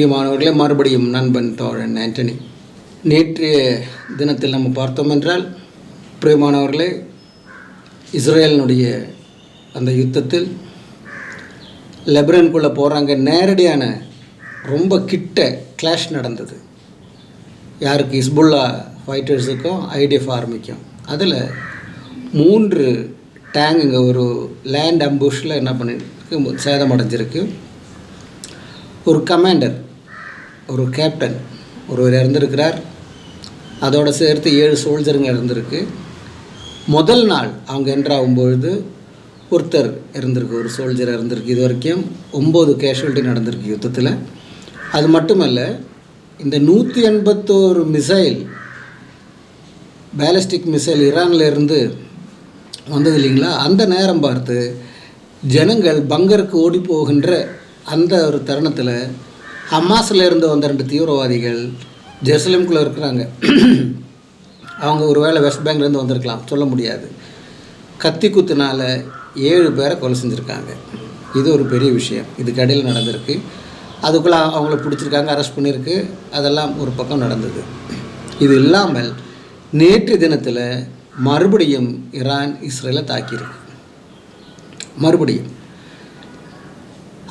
பிரியமானவர்களே மறுபடியும் நண்பன் தோழன் ஆண்டனி நேற்றைய தினத்தில் நம்ம பார்த்தோம் என்றால் பிரியமானவர்களே இஸ்ரேலினுடைய அந்த யுத்தத்தில் லெபரனுக்குள்ளே போகிறாங்க நேரடியான ரொம்ப கிட்ட கிளாஷ் நடந்தது. யாருக்கு? இஸ்புல்லா ஃபைட்டர்ஸுக்கும் ஐடிஎஃப் ஆர்மிக்கும் அதில் மூன்று டேங்குங்க ஒரு லேண்ட் அம்புஷில் என்ன பண்ணிருக்கு? சேதமடைஞ்சிருக்கு ஒரு கமாண்டர் ஒரு கேப்டன் ஒருவர் இறந்துருக்கிறார். அதோடு சேர்த்து ஏழு சோல்ஜருங்க இறந்துருக்கு. முதல் நாள் அவங்க என்ட்ராகும் பொழுது ஒருத்தர் இறந்துருக்கு ஒரு சோல்ஜர் இறந்துருக்கு. இது வரைக்கும் ஒம்பது கேஷுவல்ட்டி நடந்திருக்கு யுத்தத்தில். அது மட்டுமல்ல இந்த நூற்றி எண்பத்தோரு மிசைல் பேலஸ்டிக் மிசைல் இரான்லேருந்து வந்தது இல்லைங்களா? அந்த நேரம் பார்த்து ஜனங்கள் பங்கருக்கு ஓடி போகின்ற அந்த ஒரு தருணத்தில் ஹமாஸில் இருந்து வந்த ரெண்டு தீவிரவாதிகள் ஜெருசலேம்குள்ளே இருக்கிறாங்க. அவங்க ஒரு வேளை வெஸ்ட் பேங்க்லேருந்து வந்திருக்கலாம். சொல்ல முடியாது. கத்தி குத்துனால் ஏழு பேரை கொலை செஞ்சுருக்காங்க. இது ஒரு பெரிய விஷயம். இதுக்கு இடையில் நடந்திருக்கு. அதுக்குள்ளே அவங்கள பிடிச்சிருக்காங்க அரெஸ்ட் பண்ணியிருக்கு. அதெல்லாம் ஒரு பக்கம் நடந்தது. இது இல்லாமல் நேற்று தினத்தில் மறுபடியும் ஈரான் இஸ்ரேலை தாக்கியிருக்கு. மறுபடியும்.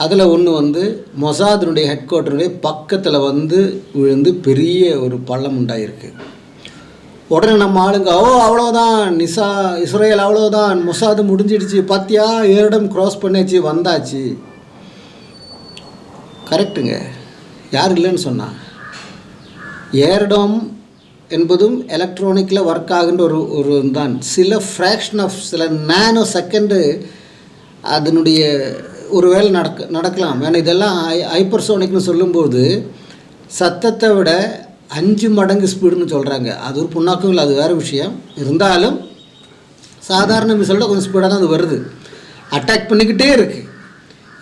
அதில் ஒன்று வந்து மொசாதினுடைய ஹெட் குவார்ட்டருடைய பக்கத்தில் வந்து விழுந்து பெரிய ஒரு பள்ளம் உண்டாயிருக்கு. உடனே நம்ம ஆளுங்க ஓ அவ்வளோதான் நிசா இஸ்ரேல் அவ்வளோதான் மொசாது முடிஞ்சிடுச்சு பார்த்தியா ஏரிடம் க்ராஸ் பண்ணியாச்சு வந்தாச்சு. கரெக்டுங்க யார் இல்லைன்னு சொன்னான் ஏரிடம் என்பதும் எலக்ட்ரானிக்கில் ஒர்க் ஆகுன்ற ஒரு ஒரு தான் சில ஃப்ராக்ஷன் ஆஃப் சில நேனோ செகண்டு அதனுடைய ஒரு வேலை நடக்க நடக்கலாம். ஏன்னா இதெல்லாம் ஹை ஹைப்பர்சோனிக்னு சொல்லும்போது சத்தத்தை விட அஞ்சு மடங்கு ஸ்பீடுன்னு சொல்கிறாங்க அது ஒரு புண்ணாக்கம் இல்லை அது வேறு விஷயம். இருந்தாலும் சாதாரண மிசைலோட கொஞ்சம் ஸ்பீடாக தான் அது வருது. அட்டாக் பண்ணிக்கிட்டே இருக்குது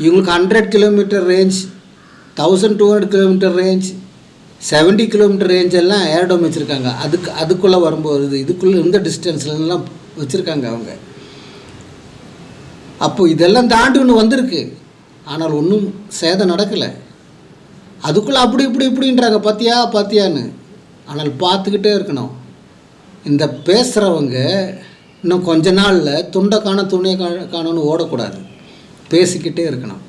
இவங்களுக்கு hundred kilometre range thousand two hundred kilometre range seventy kilometre range எல்லாம் ஏர்டோம் வச்சுருக்காங்க. அதுக்கு அதுக்குள்ளே வரும்போது இதுக்குள்ளே இந்த டிஸ்டன்ஸ்லாம் வச்சுருக்காங்க அவங்க. அப்போது இதெல்லாம் தாண்டி ஒன்று வந்திருக்கு. ஆனால் ஒன்றும் சேதம் நடக்கலை. அதுக்குள்ளே அப்படி இப்படி இப்படின்றாங்க. பார்த்தியா பார்த்தியான்னு ஆனால் பார்த்துக்கிட்டே இருக்கணும். இந்த பேசுகிறவங்க இன்னும் கொஞ்ச நாளில் துண்டை காண துணியை கா காணணும்னு ஓடக்கூடாது. பேசிக்கிட்டே இருக்கணும்.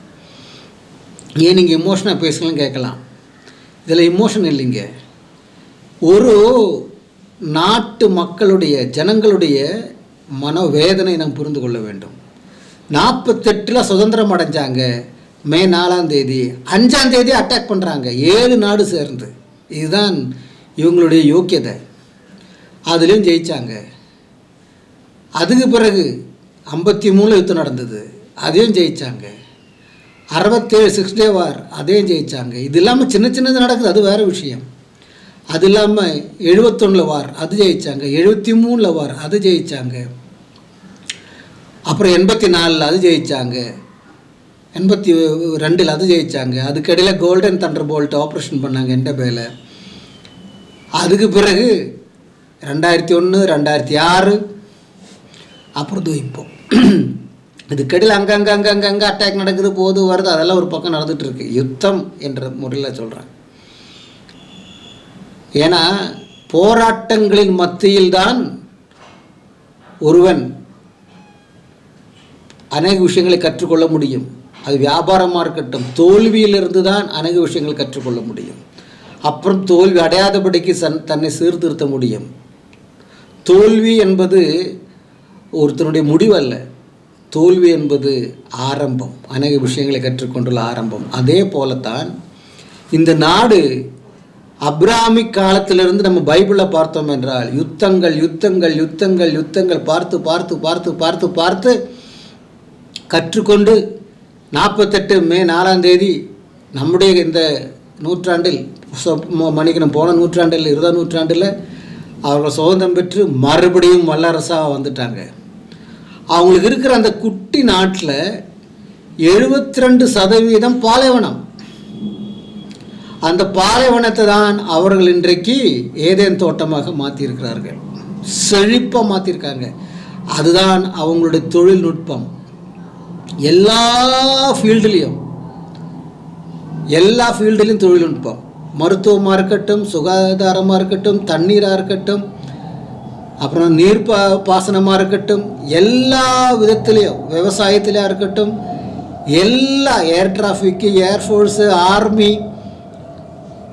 ஏன் நீங்கள் இமோஷனாக பேசலாம் கேட்கலாம். இதில் இமோஷன் இல்லைங்க. ஒரு நாட்டு மக்களுடைய ஜனங்களுடைய மனவேதனை நாம் புரிந்து கொள்ள வேண்டும். நாற்பத்தெட்டில் சுதந்திரம் அடைஞ்சாங்க. மே நாலாம் தேதி. அஞ்சாம் தேதி அட்டாக் பண்ணுறாங்க ஏழு நாடு சேர்ந்து. இதுதான் இவங்களுடைய யோக்கியதை. அதுலேயும் ஜெயித்தாங்க அதுக்கு பிறகு ஐம்பத்தி மூணு யுத்தம் நடந்தது. அதையும் ஜெயித்தாங்க அறுபத்தேழு சிக்ஸ் டே வார் அதையும் ஜெயித்தாங்க இது இல்லாமல் சின்ன சின்னது நடக்குது. அது வேறு விஷயம். அது இல்லாமல் எழுபத்தொன்னில் வார் அது ஜெயித்தாங்க எழுபத்தி மூணில் வார் அது ஜெயித்தாங்க அப்புறம் எண்பத்தி நாலில் அது ஜெயித்தாங்க எண்பத்தி ரெண்டில் அது ஜெயித்தாங்க அதுக்கடையில் கோல்டன் தண்டர் போல்ட் ஆப்ரேஷன் பண்ணாங்க எந்த பேல அதுக்கு பிறகு ரெண்டாயிரத்தி ஒன்று ரெண்டாயிரத்தி ஆறு அப்புறம் இதோ இப்போ. இதுக்கடையில் அங்கங்கே அங்கங்கே அங்கே அட்டாக் நடக்குது போது வருது அதெல்லாம் ஒரு பக்கம் நடந்துகிட்ருக்கு இருக்கு யுத்தம் என்ற முறையில் சொல்கிறேன் ஏன்னா போராட்டங்களின் மத்தியில்தான் ஒருவன் அநேக விஷயங்களை கற்றுக்கொள்ள முடியும். அது வியாபாரமாக இருக்கட்டும் தோல்வியிலிருந்து தான் அநேக விஷயங்கள் கற்றுக்கொள்ள முடியும். அப்புறம் தோல்வி அடையாதபடிக்கு சன் தன்னை சீர்திருத்த முடியும். தோல்வி என்பது ஒருத்தனுடைய முடிவல்ல. தோல்வி என்பது ஆரம்பம். அநேக விஷயங்களை கற்றுக்கொண்டுள்ள ஆரம்பம். அதே போலத்தான் இந்த நாடு அப்ராமிக் காலத்திலிருந்து நம்ம பைபிளில் பார்த்தோம் என்றால் யுத்தங்கள் யுத்தங்கள் யுத்தங்கள் யுத்தங்கள் பார்த்து பார்த்து பார்த்து பார்த்து பார்த்து கற்றுக்கொண்டு நாற்பத்தெட்டு மே நாலாம் தேதி நம்முடைய இந்த நூற்றாண்டில் மணிக்கணும் போன நூற்றாண்டில் இருபதாம் நூற்றாண்டில் அவர்கள் சுதந்திரம் பெற்று மறுபடியும் வல்லரசாக வந்துட்டாங்க. அவங்களுக்கு இருக்கிற அந்த குட்டி நாட்டில் எழுபத்தி ரெண்டு சதவீதம் பாலைவனம். அந்த பாலைவனத்தை தான் அவர்கள் இன்றைக்கு ஏதேன் தோட்டமாக மாற்றியிருக்கிறார்கள் செழிப்பாக மாற்றிருக்காங்க அதுதான் அவங்களுடைய தொழில்நுட்பம். எல்லா ஃபீல்டுலேயும் எல்லா ஃபீல்டுலேயும் தொழில்நுட்பம் மருத்துவமாக இருக்கட்டும் சுகாதாரமாக இருக்கட்டும் தண்ணீராக இருக்கட்டும் அப்புறம் நீர் பா பாசனமாக இருக்கட்டும் எல்லா விதத்துலேயும் விவசாயத்திலையாக இருக்கட்டும் எல்லா ஏர் டிராஃபிக்கு ஏர்ஃபோர்ஸு ஆர்மி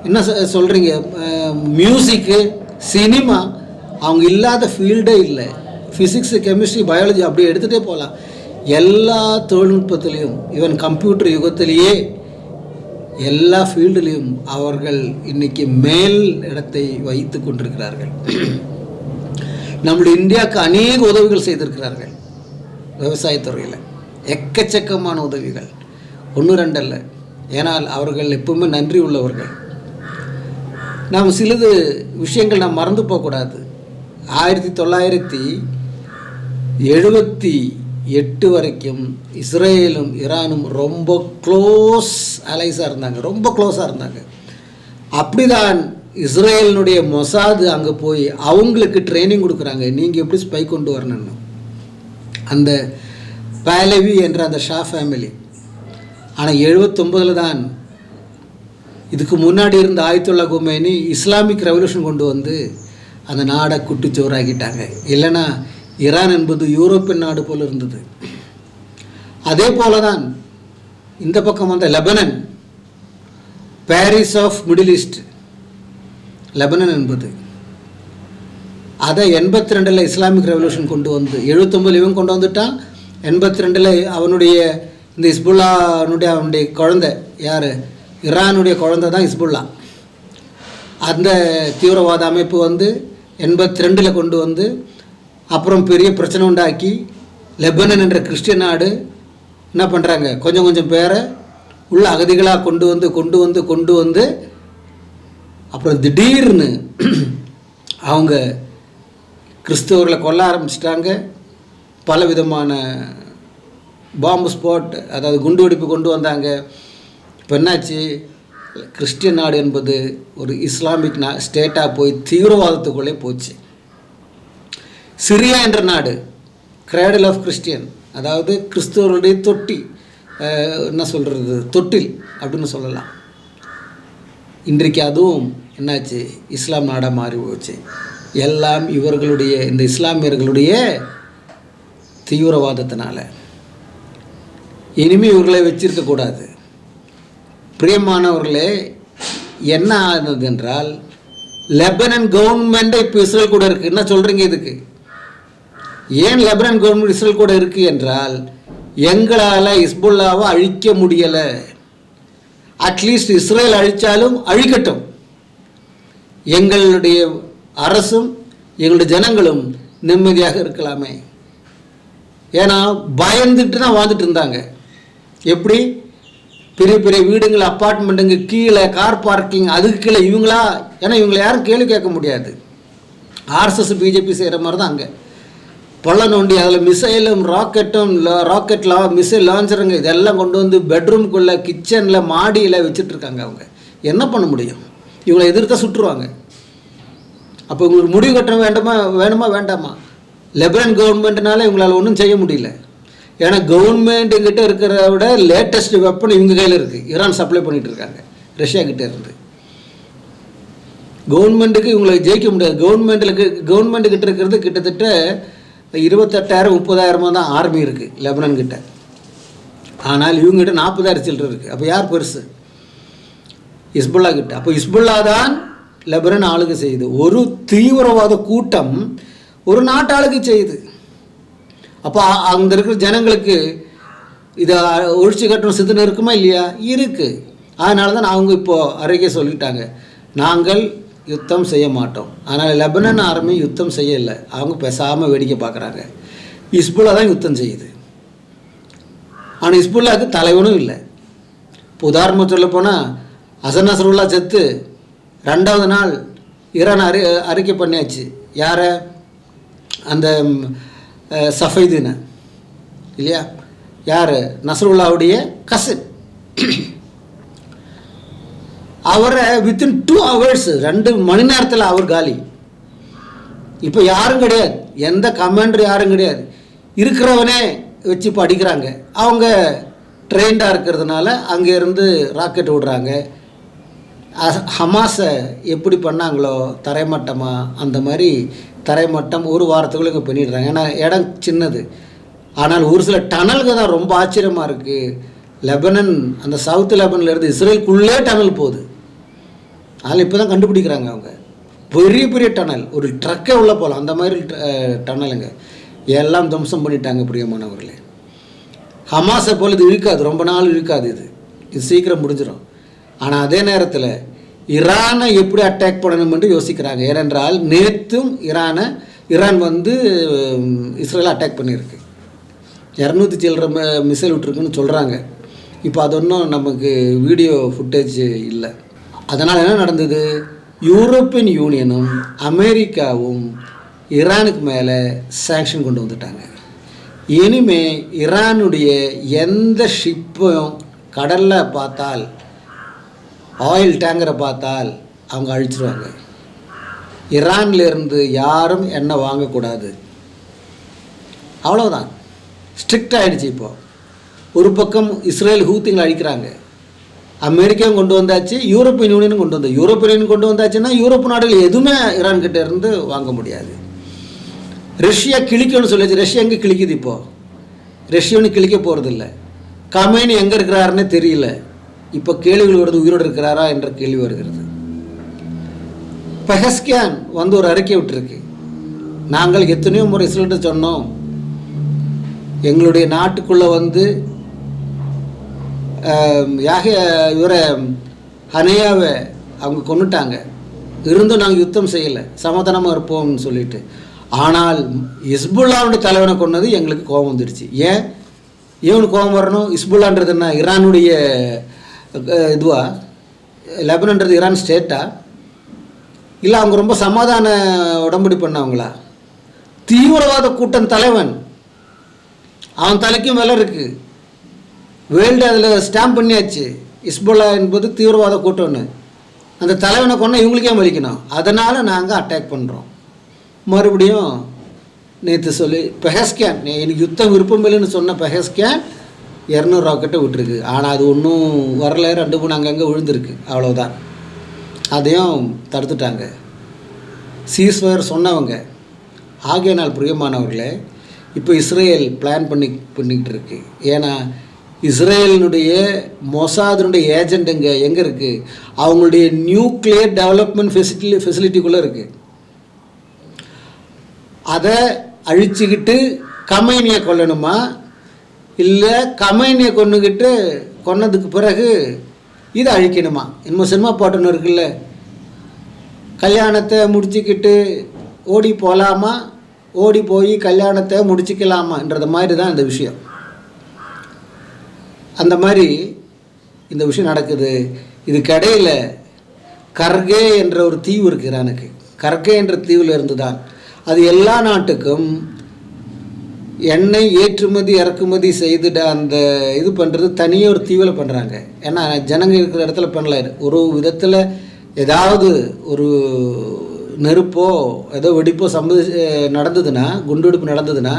என்ன சொ- சொல்கிறீங்க மியூசிக்கு சினிமா அவங்க இல்லாத ஃபீல்டே இல்லை. ஃபிசிக்ஸு கெமிஸ்ட்ரி பயாலஜி அப்படி எடுத்துகிட்டே போகலாம் எல்லா தொழில்நுட்பத்திலையும் ஈவன் கம்ப்யூட்டர் யுகத்திலேயே எல்லா ஃபீல்டுலேயும் அவர்கள் இன்னைக்கு மேல் இடத்தை வைத்து கொண்டிருக்கிறார்கள். நம்முடைய இந்தியாவுக்கு அநேக உதவிகள் செய்திருக்கிறார்கள். விவசாயத்துறையில் எக்கச்சக்கமான உதவிகள். ஒன்று ரெண்டல்ல ஏனால் அவர்கள் எப்பவுமே நன்றி உள்ளவர்கள். நாம் சிறிது விஷயங்கள் நாம் மறந்து போகக்கூடாது. ஆயிரத்தி தொள்ளாயிரத்தி எழுபத்தி எட்டு வரைக்கும் இஸ்ரேலும் ஈரானும் ரொம்ப க்ளோஸ் அலைஸாக இருந்தாங்க. ரொம்ப க்ளோஸாக இருந்தாங்க. அப்படிதான் இஸ்ரேலினுடைய மொசாது அங்கே போய் அவங்களுக்கு ட்ரைனிங் கொடுக்குறாங்க. நீங்கள் எப்படி ஸ்பை கொண்டு வரணும்னு. அந்த பேலவி என்ற அந்த ஷா ஃபேமிலி ஆனால் எழுபத்தொம்பதில் தான் இதுக்கு முன்னாடி இருந்த ஆயத்துல்லா குமேனி இஸ்லாமிக் ரெவல்யூஷன் கொண்டு வந்து அந்த நாடை குட்டிச்சோறாக்கிட்டாங்க. இல்லைன்னா ஈரான் என்பது யூரோப்பியன் நாடு போல் இருந்தது. அதே போல தான் இந்த பக்கம் வந்த Lebanon Paris of Middle East Lebanon என்பது. அதை எண்பத்தி ரெண்டில் இஸ்லாமிக் ரெவல்யூஷன் கொண்டு வந்து எழுபத்தொம்பது இவன் கொண்டு வந்துட்டான். எண்பத்தி ரெண்டில் அவனுடைய இந்த இஸ்புல்லானுடைய அவனுடைய குழந்தை யார்? ஈரானுடைய குழந்தை தான் இஸ்புல்லா அந்த தீவிரவாத அமைப்பு வந்து எண்பத்தி ரெண்டில் கொண்டு வந்து அப்புறம் பெரிய பிரச்சனை உண்டாக்கி லெபனன் என்ற கிறிஸ்டியன் நாடு என்ன பண்ணுறாங்க கொஞ்சம் கொஞ்சம் பேரை உள்ள அகதிகளாக கொண்டு வந்து கொண்டு வந்து கொண்டு வந்து அப்புறம் திடீர்னு அவங்க கிறிஸ்தவர்களை கொல்ல ஆரம்பிச்சிட்டாங்க. பல விதமான பாம்பு ஸ்பாட் அதாவது குண்டு வெடிப்பு கொண்டு வந்தாங்க. இப்போ என்னாச்சு? கிறிஸ்டியன் நாடு என்பது ஒரு இஸ்லாமிக் நா ஸ்டேட்டாக போய் தீவிரவாதத்துக்குள்ளே போச்சு. சிரியா என்ற நாடு கிரேடல் ஆஃப் கிறிஸ்டியன் அதாவது கிறிஸ்தவர்களுடைய தொட்டி என்ன சொல்கிறது தொட்டில் அப்படின்னு சொல்லலாம். இன்றைக்கு அதுவும் என்னாச்சு? இஸ்லாம் நாடாக மாறி போச்சு. எல்லாம் இவர்களுடைய இந்த இஸ்லாமியர்களுடைய தீவிரவாதத்தினால. இனிமே இவர்களை வச்சிருக்கக்கூடாது பிரியமானவர்களே என்ன ஆனது என்றால் லெபனன் கவர்மெண்ட்டை இப்போ இஸ்ரேல் கூட இருக்குது என்ன சொல்கிறீங்க இதுக்கு? ஏன் லெபனான் கவர்மெண்ட் இஸ்ரேல் கூட இருக்குது என்றால் எங்களால் இஸ்புல்லாவை அழிக்க முடியலை. அட்லீஸ்ட் இஸ்ரேல் அழித்தாலும் அழிக்கட்டும். எங்களுடைய அரசும் எங்களுடைய ஜனங்களும் நிம்மதியாக இருக்கலாமே. ஏன்னா பயந்துட்டு தான் வாழ்ந்துட்டு இருந்தாங்க. எப்படி? பெரிய பெரிய வீடுங்கள் அப்பார்ட்மெண்ட்டுங்க கீழே கார் பார்க்கிங் அதுக்கு கீழே இவங்களா? ஏன்னா இவங்களை யாரும் கேள்வி கேட்க முடியாது. ஆர்எஸ்எஸ் பிஜேபி செய்கிற மாதிரி தான் அங்கே. பள்ள நோண்டி அதில் மிசைலும் ராக்கெட்டும் ராக்கெட் லா மிசைல் லான்ச்சருங்க இதெல்லாம் கொண்டு வந்து பெட்ரூம்குள்ளே கிச்சனில் மாடியில் வச்சுட்ருக்காங்க அவங்க. என்ன பண்ண முடியும்? இவங்களை எதிர்த்தா சுட்டுருவாங்க அப்போ உங்களுக்கு முடிவு கட்டணம் வேண்டுமா வேணுமா வேண்டாமா? லெபரன் கவர்மெண்ட்னால இவங்களால் ஒன்றும் செய்ய முடியல. ஏன்னா கவர்மெண்ட்டுக்கிட்ட இருக்கிறத விட லேட்டஸ்ட் வெப்பன் இவங்க கையில் இருக்குது ஈரான் சப்ளை பண்ணிகிட்டு இருக்காங்க ரஷ்யா கிட்டே இருந்து. கவர்மெண்ட்டுக்கு இவங்களை ஜெயிக்க முடியாது. கவர்மெண்ட்டில் கவர்மெண்ட்டுக்கிட்ட இருக்கிறது கிட்டத்தட்ட இருபத்தெட்டாயிரம் முப்பதாயிரமா தான் ஆர்மி இருக்குது லெபனன் கிட்ட. ஆனால் இவங்ககிட்ட நாற்பதாயிரம் சில்லர் இருக்குது அப்போ யார் பெருசு? இஸ்புல்லா கிட்ட. அப்போ இஸ்புல்லா தான் லெபனன் ஆளுகை செய்யுது ஒரு தீவிரவாத கூட்டம் ஒரு நாட்டு ஆளுகை செய்யுது அப்போ அங்கே இருக்கிற ஜனங்களுக்கு இதை ஒழிச்சு கட்டணும் சிந்தனை இருக்குமா இல்லையா? இருக்குது அதனால தான் அவங்க இப்போது அறிக்கை சொல்லிட்டாங்க. நாங்கள் யுத்தம் செய்ய மாட்டோம். ஆனால் லெபனன் ஆர்மி யுத்தம் செய்யலை. அவங்க பேசாமல் வேடிக்கை பார்க்குறாங்க. இஸ்புல்லா தான் யுத்தம் செய்யுது. ஆனால் இஸ்புல்லாவுக்கு தலைவனும் இல்லை. இப்போ உதாரணமாக சொல்ல போனால் அசன் நசருல்லா செத்து ரெண்டாவது நாள் ஈரான் அறி அறிக்கை பண்ணியாச்சு. யாரை? அந்த சஃபைதுன்னு இல்லையா? யார்? நசருல்லாவுடைய கசன் அவரை வித்தின் டூ ஹவர்ஸ் ரெண்டு மணி நேரத்தில் அவர் காலி. இப்போ யாரும் கிடையாது. எந்த கமாண்டர் யாரும் கிடையாது. இருக்கிறவனே வச்சு இப்போ அடிக்கிறாங்க. அவங்க ட்ரெயின்டாக இருக்கிறதுனால அங்கேருந்து ராக்கெட் விடுறாங்க ஹமாஸை எப்படி பண்ணாங்களோ தரைமட்டமாக அந்த மாதிரி தரைமட்டம் ஒரு வாரத்துக்குள்ள இங்கே பண்ணிடுறாங்க. ஏன்னா இடம் சின்னது. ஆனால் ஒரு சில டனலுக்கு தான் ரொம்ப ஆச்சரியமாக இருக்குது லெபனன் அந்த சவுத் லெபனில் இருந்து இஸ்ரேலுக்குள்ளே டனல் போகுது. அதில் இப்போ தான் கண்டுபிடிக்கிறாங்க அவங்க. பெரிய பெரிய டனல் ஒரு ட்ரக்கே உள்ளே போகலாம். அந்த மாதிரி டனலுங்க எல்லாம் துவம்சம் பண்ணிட்டாங்க பிரியமானவர்களே. ஹமாஸை போல் இது இழுக்காது ரொம்ப நாள் இழுக்காது இது. இது சீக்கிரம் முடிஞ்சிடும் ஆனால் அதே நேரத்தில் ஈரானை எப்படி அட்டாக் பண்ணணும் என்று யோசிக்கிறாங்க. ஏனென்றால் நேற்றும் ஈரானை ஈரான் வந்து இஸ்ரேலை அட்டாக் பண்ணியிருக்கு. இரநூத்தி சில்லற மிசைல் விட்டுருக்குன்னு சொல்கிறாங்க இப்போ அது ஒன்றும் நமக்கு வீடியோ ஃபுட்டேஜ் இல்லை. அதனால் என்ன நடந்தது? யூரோப்பியன் யூனியனும் அமெரிக்காவும் ஈரானுக்கு மேலே சேங்ஷன் கொண்டு வந்துட்டாங்க. இனிமே ஈரானுடைய எந்த ஷிப்பும் கடலில் பார்த்தால் ஆயில் டேங்கரை பார்த்தால் அவங்க அழிச்சிருவாங்க. ஈரான்ல இருந்து யாரும் எண்ணெய் வாங்கக்கூடாது. அவ்வளோதான் ஸ்ட்ரிக்ட் ஆகிடுச்சு இப்போது ஒரு பக்கம் இஸ்ரேல் ஹூத்திங்களை அழிக்கிறாங்க. அமெரிக்காவும் கொண்டு வந்தாச்சு யூரோப்பியன் யூனியனும் கொண்டு வந்தது யூரோப்பியன் யூனியன் கொண்டு வந்தாச்சுன்னா யூரோப் நாடுகள் எதுவுமே ஈரான் கிட்ட இருந்து வாங்க முடியாது. ரஷ்யா கிழிக்கணும்னு சொல்லிச்சு ரஷ்யா எங்கே கிழிக்குது இப்போ? ரஷ்யான்னு கிழிக்க போகிறதில்ல கமேனி எங்கே இருக்கிறாருன்னே தெரியல. இப்போ கேள்விகள் வருது உயிரோடு இருக்கிறாரா என்ற கேள்வி வருகிறது. பெஹஸ்கியான் வந்து ஒரு அறிக்கை விட்டுருக்கு. நாங்கள் எத்தனையோ முறை இஸ்ரேல்கிட்ட சொன்னோம். எங்களுடைய நாட்டுக்குள்ளே வந்து யாக இவரை ஹனையாவை அவங்க கொன்னுட்டாங்க. இருந்தும் நாங்கள் யுத்தம் செய்யலை. சமாதானமாக இருப்போம்னு சொல்லிட்டு. ஆனால் இஸ்புல்லாவுடைய தலைவனை கொன்னது எங்களுக்கு கோபம் வந்துடுச்சு ஏன்? இவனுக்கு கோபம் வரணும். இஸ்புல்லான்றது என்ன? ஈரானுடைய இதுவா? லெபனன்றது ஈரான் ஸ்டேட்டா? இல்லை அவங்க ரொம்ப சமாதான உடம்படி பண்ணவங்களா? தீவிரவாத கூட்டம் தலைவன். அவன் தலைக்கும் விலை இருக்குது வேர்ல்டு அதில் ஸ்டாம்ப் பண்ணியாச்சு. இஸ்புல்லா என்பது தீவிரவாத கூட்டம்னு. அந்த தலைவனை கொண்டா இவங்களுக்கே மலிக்கணும் அதனால் நாங்கள் அட்டாக் பண்ணுறோம் மறுபடியும் நேற்று சொல்லி பெஹஸ்கேன் நீ எனக்கு யுத்தம் விருப்பம் இல்லைன்னு சொன்ன பெஹஸ்கேன் இரநூறு ராக்கெட்டை விட்டுருக்கு. ஆனால் அது ஒன்றும் வரல ரெண்டு மூணு அங்கங்கே விழுந்திருக்கு. அவ்வளோதான் அதையும் தடுத்துட்டாங்க. சீஸ்வயர் சொன்னவங்க ஆகையினால் பிரியமானவர்களே இப்போ இஸ்ரேல் பிளான் பண்ணி பண்ணிக்கிட்டு இருக்கு. ஏன்னா இஸ்ரேலினுடைய மொசாதினுடைய ஏஜெண்ட் எங்கே எங்கே இருக்குது அவங்களுடைய நியூக்ளியர் டெவலப்மெண்ட் ஃபெசிலிட்டி ஃபெசிலிட்டிக்குள்ளே இருக்குது அதை அழிச்சுக்கிட்டு கமைனியை கொல்லணுமா? இல்லை கமைனியை கொண்டுக்கிட்டு கொன்னதுக்கு பிறகு இதை அழிக்கணுமா? இன்னும் சினிமா பாட்டுன்னு இருக்குல்ல. கல்யாணத்தை முடிச்சுக்கிட்டு ஓடி போகலாமா ஓடி போய் கல்யாணத்தை முடிச்சுக்கலாமான்றது மாதிரி தான் இந்த விஷயம். அந்த மாதிரி இந்த விஷயம் நடக்குது. இதுக்கிடையில் கர்கே என்ற ஒரு தீவு இருக்குது ஈரானுக்கு கர்கே என்ற தீவில் இருந்து தான் அது எல்லா நாட்டுக்கும் எண்ணெய் ஏற்றுமதி இறக்குமதி செய்துட அந்த இது பண்ணுறது தனியாக ஒரு தீவில் பண்ணுறாங்க ஏன்னா ஜனங்க இருக்கிற இடத்துல பண்ணல. ஒரு விதத்தில் ஏதாவது ஒரு நெருப்போ ஏதோ வெடிப்போ சம்பதி நடந்ததுன்னா குண்டுவெடிப்பு நடந்ததுன்னா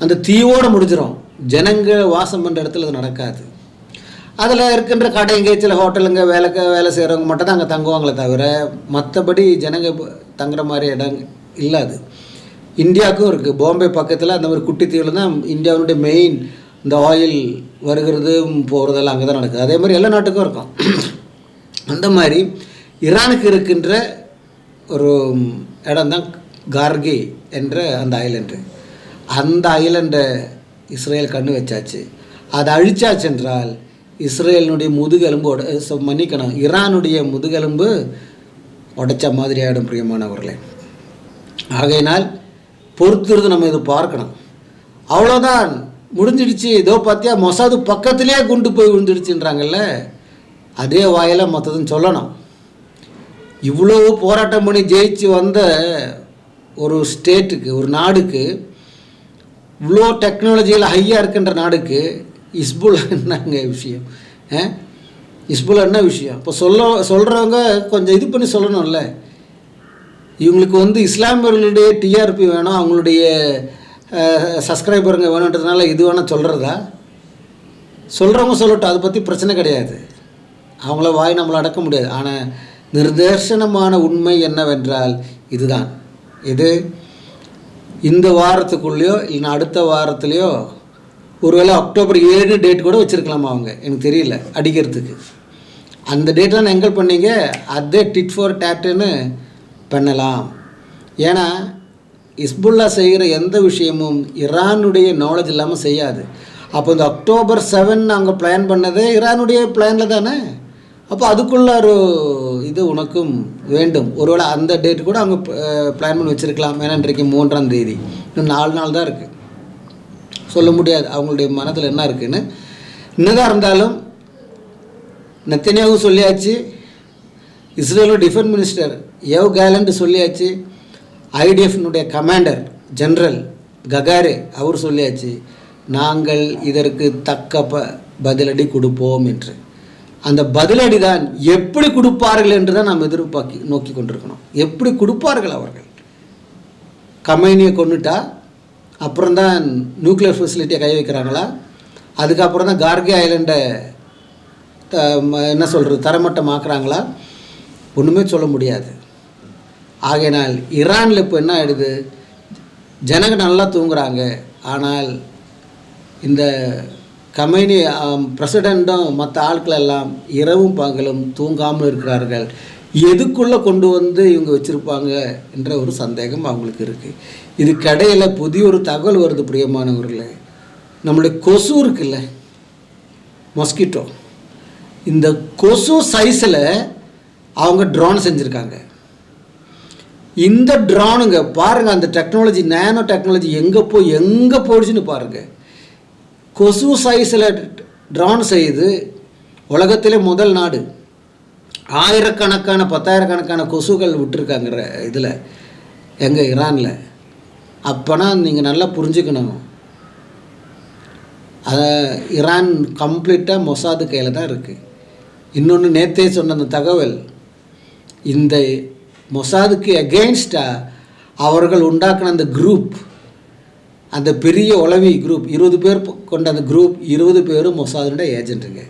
அந்த தீவோடு முடிஞ்சிடும் ஜனங்க வாசம் பண்ணுற இடத்துல அது நடக்காது. அதில் இருக்கின்ற கடைங்க சில ஹோட்டலுங்க வேலைக்கு வேலை செய்கிறவங்க மட்டும் தான் அங்கே தங்குவாங்களே தவிர மற்றபடி ஜனங்க தங்குற மாதிரி இடம் இல்லாது. இந்தியாவுக்கும் இருக்குது பாம்பே பக்கத்தில் அந்த மாதிரி குட்டி தீவில் தான் இந்தியாவுடைய மெயின் இந்த ஆயில் வருகிறது போகிறதெல்லாம் அங்கே தான் நடக்குது. அதே மாதிரி எல்லா நாட்டுக்கும் இருக்கும். அந்த மாதிரி ஈரானுக்கு இருக்கின்ற ஒரு இடம் தான் கார்கி என்ற அந்த ஐலண்டு அந்த ஐலண்டை இஸ்ரேல் கண்ணு வச்சாச்சு. அதை அழிச்சாச்சென்றால் இஸ்ரேலினுடைய முதுகெலும்பு உட மன்னிக்கணும். ஈரானுடைய முதுகெலும்பு உடைச்ச மாதிரி ஆகிடும் பிரியமானவர்களே. ஆகையினால் பொறுத்திருந்து நம்ம இது பார்க்கணும். அவ்வளோதான் முடிஞ்சிடுச்சு. இதோ பார்த்தியா மொசாது பக்கத்திலே குண்டு போய் விழுந்துடுச்சுன்றாங்கல்ல. அதே வாயில் மற்றதுன்னு சொல்லணும். இவ்வளோ போராட்டம் பண்ணி ஜெயிச்சு வந்த ஒரு ஸ்டேட்டுக்கு ஒரு நாடுக்கு இவ்வளோ டெக்னாலஜியில் ஹையாக இருக்கின்ற நாடுக்கு இஸ்புல் என்னங்க விஷயம்? ஆ? இஸ்புல் என்ன விஷயம்? இப்போ சொல்ல சொல்கிறவங்க கொஞ்சம் இது பண்ணி சொல்லணும்ல. இவங்களுக்கு வந்து இஸ்லாமியர்களுடைய டிஆர்பி வேணும் அவங்களுடைய சப்ஸ்கிரைபருங்க வேணுன்றதுனால இது வேணால் சொல்கிறதா சொல்கிறவங்க சொல்லட்டும் அதை பற்றி பிரச்சனை கிடையாது. அவங்கள வாய் நம்மளை அடக்க முடியாது. ஆனால் நிர்தர்சனமான உண்மை என்னவென்றால் இதுதான். இது இந்த வாரத்துக்குள்ளேயோ இல்லைன்னா அடுத்த வாரத்துலேயோ ஒருவேளை அக்டோபர் ஏழு டேட் கூட வச்சுருக்கலாமா அவங்க? எனக்கு தெரியல அடிக்கிறதுக்கு. அந்த டேட்டெலாம் எங்கே பண்ணீங்க? அதே டிட் ஃபார் டேட்டுன்னு பண்ணலாம். ஏன்னா இஸ்புல்லா செய்கிற எந்த விஷயமும் ஈரானுடைய நாலேஜ் இல்லாமல் செய்யாது. அப்போ இந்த அக்டோபர் செவன் அவங்க பிளான் பண்ணதே ஈரானுடைய பிளானில் தானே? அப்போ அதுக்குள்ள ஒரு இது உனக்கும் வேண்டும். ஒருவேளை அந்த டேட் கூட அவங்க பிளான் பண்ணி வச்சுருக்கலாம். ஏன்னா இன்றைக்கு மூன்றாம் தேதி. இன்னும் நாலு நாள் தான் இருக்குது சொல்ல முடியாது. அவங்களுடைய மனதில் என்ன இருக்குன்னு. என்னதான் இருந்தாலும் நெத்தனியாவும் சொல்லியாச்சு. இஸ்ரேலோட டிஃபென்ஸ் மினிஸ்டர் ஏவ் கேலண்ட் சொல்லியாச்சு. ஐடிஎஃப்னுடைய கமாண்டர் ஜென்ரல் ககாரே அவர் சொல்லியாச்சு. நாங்கள் இதற்கு தக்க ப பதிலடி கொடுப்போம் என்று. அந்த பதிலடி தான் எப்படி கொடுப்பார்கள் என்று தான் நாம் எதிர்பார்க்கி நோக்கி கொண்டிருக்கணும். எப்படி கொடுப்பார்கள் அவர்கள்? கம்பெனியை கொண்டுட்டா அப்புறம் தான் நியூக்ளியர் ஃபெசிலிட்டியை கை வைக்கிறாங்களா? அதுக்கப்புறம் தான் கார்கே ஐலண்டை த ம- என்ன சொல்கிறது தரமட்டமாக்குறாங்களா ஒன்றுமே சொல்ல முடியாது. ஆகையினால் ஈரானில் இப்போ என்ன ஆகிடுது ஜனங்க நல்லா தூங்குறாங்க. ஆனால் இந்த கம்பெனி பிரசிடெண்ட்டும் மற்ற ஆட்கள் எல்லாம் இரவும் பகலும் தூங்காமல் இருக்கிறார்கள். எதுக்குள்ளே கொண்டு வந்து இவங்க வச்சுருப்பாங்க என்ற ஒரு சந்தேகம் அவங்களுக்கு இருக்குது இதுக்கடையில் புதிய ஒரு தகவல் வருது பிரியமானவர்களே. நம்மளுடைய கொசு இருக்குல்ல? மொஸ்கிட்டோ இந்த கொசு சைஸில் அவங்க ட்ரோன் செஞ்சுருக்காங்க. இந்த ட்ரானுங்க பாருங்கள் அந்த டெக்னாலஜி நேனோ டெக்னாலஜி எங்கே போய் எங்கே போயிடுச்சுன்னு பாருங்கள் கொசு சைஸில் ட்ரான் செய்து உலகத்திலே முதல் நாடு. ஆயிரக்கணக்கான பத்தாயிரக்கணக்கான கொசுகள் விட்டுருக்காங்கிற இதில் எங்கள் ஈரானில் அப்போனா நீங்கள் நல்லா புரிஞ்சுக்கணும். அதை ஈரான் கம்ப்ளீட்டாக மொசாது கையில் தான் இருக்குது இன்னொன்று நேத்தே சொன்ன அந்த தகவல் இந்த மொசாதுக்கு அகெயின்ஸ்டாக அவர்கள் உண்டாக்கின அந்த குரூப் அந்த பெரிய உளவி குரூப் இருபது பேர் கொண்ட அந்த குரூப் இருபது பேரும் மொசாதுடைய ஏஜென்ட்டுங்க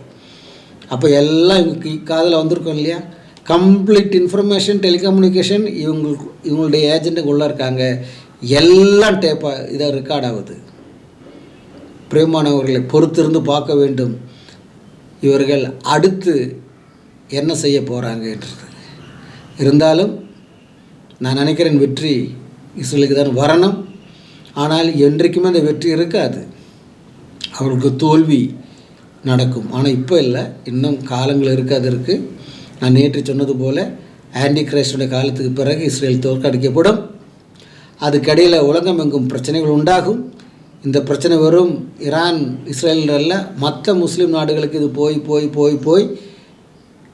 அப்போ எல்லாம் இவங்க காதில் வந்திருக்கோம் இல்லையா? கம்ப்ளீட் இன்ஃபர்மேஷன் டெலிகம்யூனிகேஷன் இவங்களுக்கு இவங்களுடைய ஏஜென்ட்டுக்கு உள்ளே இருக்காங்க. எல்லாம் டேப்பாக இதாக ரெக்கார்ட் ஆகுது. பிரேமானவர்களை பொறுத்திருந்து பார்க்க வேண்டும். இவர்கள் அடுத்து என்ன செய்ய போகிறாங்கன்றது இருந்தாலும் நான் நினைக்கிறேன் வெற்றி இஸ்ரேலுக்கு தான் வரணும். ஆனால் என்றைக்குமே அந்த வெற்றி இருக்காது. அவர்களுக்கு தோல்வி நடக்கும். ஆனால் இப்போ இல்லை. இன்னும் காலங்கள் இருக்காது இருக்குது நான் நேற்று சொன்னது போல் ஆன்டி கிரைஸ்டுடைய காலத்துக்கு பிறகு இஸ்ரேல் தோற்கடிக்கப்படும் அதுக்கடையில் உலகம் எங்கும் பிரச்சனைகள் உண்டாகும். இந்த பிரச்சனை வெறும் ஈரான் இஸ்ரேல் அல்ல மற்ற முஸ்லீம் நாடுகளுக்கு இது போய் போய் போய் போய்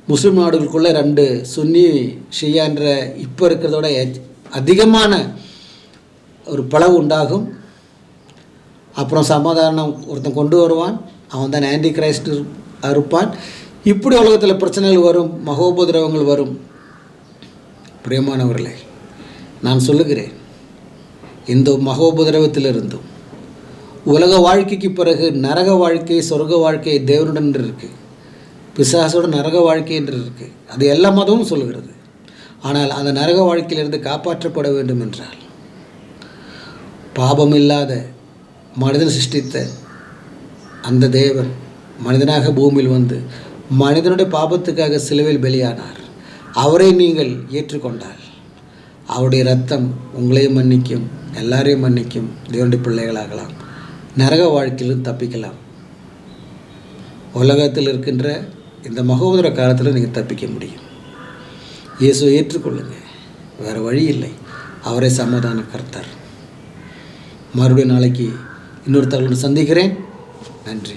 முஸ்லீம் நாடுகளுக்குள்ளே ரெண்டு சுன்னி ஷியான்ற இப்போ இருக்கிறதோட அதிகமான ஒரு பிளவு உண்டாகும். அப்புறம் சமாதானம் ஒருத்தன் கொண்டு வருவான். அவன் தான் ஆன்டி கிரைஸ்ட் இருப்பான் இப்படி உலகத்தில் பிரச்சனைகள் வரும் மகோபதிரவங்கள் வரும். பிரியமானவர்களே நான் சொல்லுகிறேன் இந்த மகோபதிரவத்திலிருந்தும் உலக வாழ்க்கைக்கு பிறகு நரக வாழ்க்கை சொர்க்க வாழ்க்கை தேவனுடன் இருக்குது பிசாசோட நரக வாழ்க்கை என்று இருக்குது அது எல்லா மதமும் சொல்கிறது ஆனால் அந்த நரக வாழ்க்கையிலிருந்து காப்பாற்றப்பட வேண்டும் என்றால் பாபமில்லாத மனிதன் சிருஷ்டித்த அந்த தேவன் மனிதனாக பூமியில் வந்து மனிதனுடைய பாபத்துக்காக சிலுவையில் பலியானார். அவரை நீங்கள் ஏற்றுக்கொண்டால் அவருடைய ரத்தம் உங்களையும் மன்னிக்கும் எல்லாரையும் மன்னிக்கும். தேவனுடைய பிள்ளைகளாகலாம். நரக வாழ்க்கையிலும் தப்பிக்கலாம். உலகத்தில் இருக்கின்ற இந்த மகோதர காலத்தில் நீங்கள் தப்பிக்க முடியும். இயேசுவை ஏற்றுக்கொள்ளுங்க. வேறு வழி இல்லை. அவரே சமாதான கர்த்தர். மறுபடியும் நாளைக்கு இன்னொரு தகவலுடன் சந்திக்கிறேன். நன்றி.